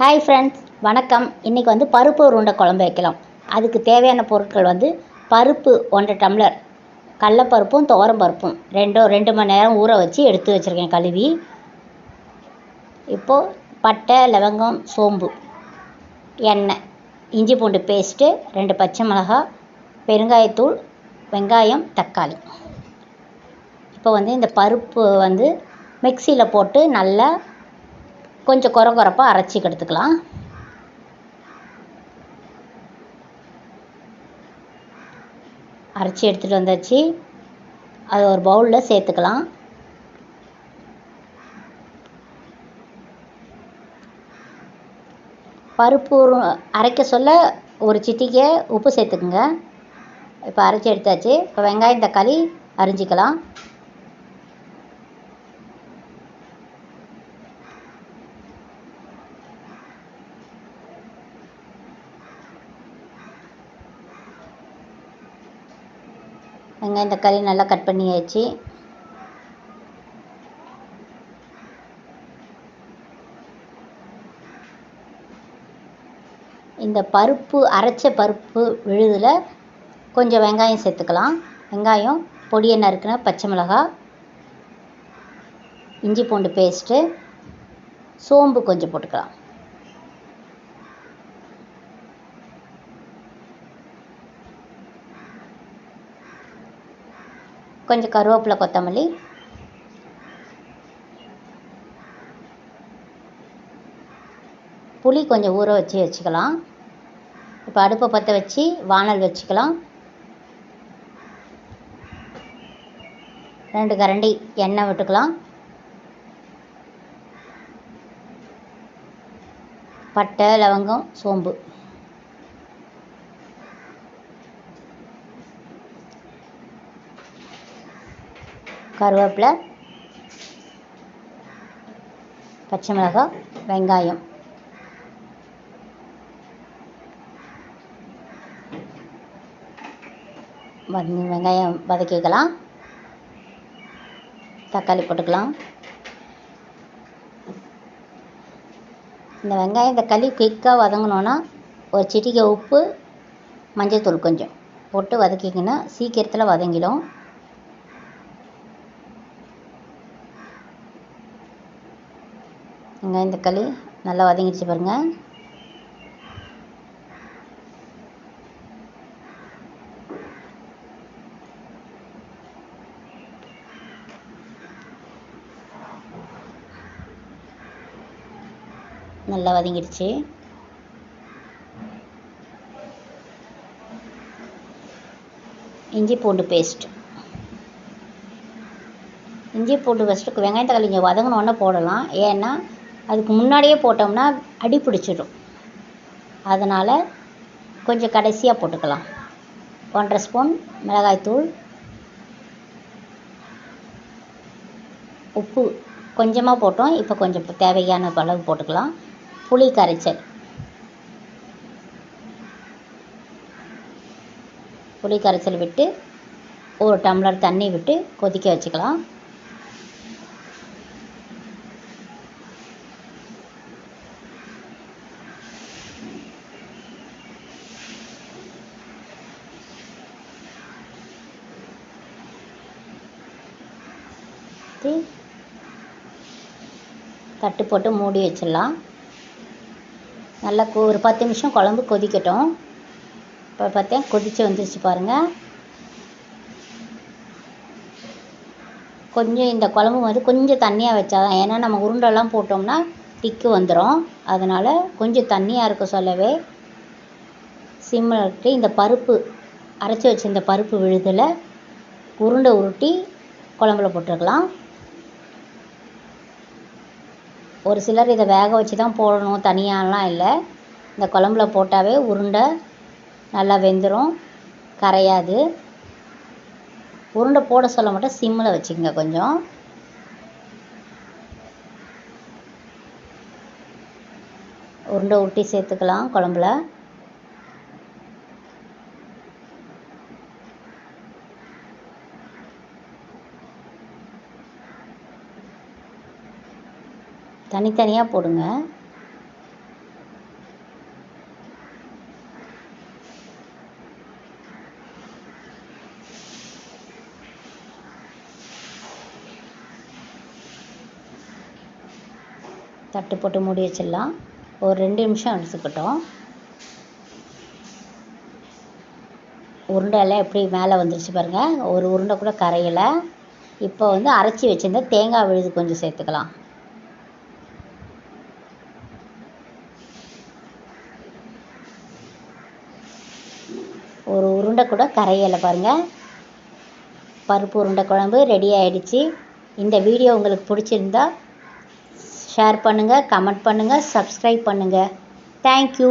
Hi friends வணக்கம். இன்றைக்கி வந்து பருப்பு உருண்டை குழம்பு வைக்கலாம். அதுக்கு தேவையான பொருட்கள் வந்து பருப்பு ஒன்றரை டம்ளர் கடலப்பருப்பும் துவரம் பருப்பும் ரெண்டும் ரெண்டு மணி நேரம் ஊற வச்சு எடுத்து வச்சுருக்கேன் கழுவி. இப்போது பட்டை லவங்கம் சோம்பு எண்ணெய் இஞ்சி பூண்டு பேஸ்ட்டு ரெண்டு பச்சை மிளகாய் பெருங்காயத்தூள் வெங்காயம் தக்காளி. இப்போ வந்து இந்த பருப்பு வந்து மிக்சியில் போட்டு நல்லா கொஞ்சம் கொர கொரப்பாக அரைச்சி எடுத்துக்கலாம் அரைச்சி எடுத்துகிட்டு வந்தாச்சு. அது ஒரு பவுலில் சேர்த்துக்கலாம். பருப்பு அரைக்க சொல்ல ஒரு சிட்டிக்கை உப்பு சேர்த்துக்குங்க. இப்போ அரைச்சி எடுத்தாச்சு. இப்போ வெங்காயம் தக்காளி அரிஞ்சிக்கலாம். வெங்காயம் தக்காளி நல்லா கட் பண்ணியாச்சு. இந்த பருப்பு அரைச்ச பருப்பு விழுதில் கொஞ்சம் வெங்காயம் சேர்த்துக்கலாம். வெங்காயம் பொடியை நறுக்கின பச்சை மிளகாய் இஞ்சி பூண்டு பேஸ்ட்டு சோம்பு கொஞ்சம் போட்டுக்கலாம். கொஞ்சம் கருவேப்பிலை கொத்தமல்லி. புளி கொஞ்சம் ஊற வச்சு வச்சுக்கலாம். இப்போ அடுப்பை பற்ற வச்சு வானல் வச்சுக்கலாம். ரெண்டு கரண்டி எண்ணெய் விட்டுக்கலாம். பட்டை லவங்கம் சோம்பு. கருவேப்பிலை பச்சை மிளகாய் வெங்காயம். வெங்காயம் வதக்கிக்கலாம். தக்காளி போட்டுக்கலாம். இந்த வெங்காயம் தக்காளி குயிக்காக வதங்கினோன்னா ஒரு சிட்டிகை உப்பு மஞ்சள்தூள் கொஞ்சம் போட்டு வதக்கிங்கன்னா சீக்கிரத்தில் வதங்கிடும். வெங்காயம் தக்காளி நல்லா வதங்கிடுச்சு பாருங்கள் நல்லா வதங்கிடுச்சு. இஞ்சி பூண்டு பேஸ்ட் இஞ்சி பூண்டு பேஸ்ட்டுக்கு வெங்காயம் தக்காளி இங்கே வதங்கினோன்னே போடலாம். ஏன்னா அதுக்கு முன்னாடியே போட்டோம்னா அடி பிடிச்சிடும். அதனால் கொஞ்சம் கடைசியாக போட்டுக்கலாம். ஒன்றரை ஸ்பூன் மிளகாய்த்தூள் உப்பு கொஞ்சமாக போட்டோம். இப்போ கொஞ்சம் தேவையான அளவு போட்டுக்கலாம். புளி கரைச்சல். புளி கரைச்சல் விட்டு ஒரு டம்ளர் தண்ணி விட்டு கொதிக்க வச்சுக்கலாம். ஊற்றி தட்டு போட்டு மூடி வச்சிடலாம். நல்லா ஒரு பத்து நிமிஷம் குழம்பு கொதிக்கட்டும். இப்போ பார்த்தேன் கொதித்து வந்துருச்சு பாருங்கள் கொஞ்சம் இந்த குழம்பு வந்து கொஞ்சம் தண்ணியாக வச்சாதான் ஏன்னா நம்ம உருண்டெல்லாம் போட்டோம்னா திக்கு வந்துடும் அதனால் கொஞ்சம் தண்ணியாக இருக்க சொல்லவே சிம்மில் விட்டு இந்த பருப்பு அரைச்சி வச்சிருந்த பருப்பு விழுதில் உருண்டை உருட்டி குழம்புல போட்டுருக்கலாம் ஒரு சிலர் இதை வேக வச்சு தான் போடணும் தனியாலாம் இல்லை. இந்த குழம்புல போட்டாவே உருண்டை நல்லா வெந்துடும் கரையாது. உருண்டை போட சொல்ல மட்டும் சிம்மில் வச்சுக்கோங்க கொஞ்சம். உருண்டை உருட்டி சேர்த்துக்கலாம் குழம்புல. தனித்தனியாக போடுங்க. தட்டு போட்டு மூடி வச்சிடலாம். ஒரு ரெண்டு நிமிஷம் அடிச்சுக்கிட்டோம் உருண்டையெல்லாம் எப்படி மேலே வந்துருச்சு பாருங்கள் ஒரு உருண்டை கூட கரையலை. இப்போ வந்து அரைச்சி வச்சுருந்த தேங்காய் விழுது கொஞ்சம் சேர்த்துக்கலாம். உருண்டை கூட கரையலை பாருங்கள் பருப்பு உருண்டை குழம்பு ரெடி ஆயிடுச்சு. இந்த வீடியோ உங்களுக்கு பிடிச்சிருந்தா ஷேர் பண்ணுங்கள் கமெண்ட் பண்ணுங்கள் சப்ஸ்கிரைப் பண்ணுங்கள் தேங்க்யூ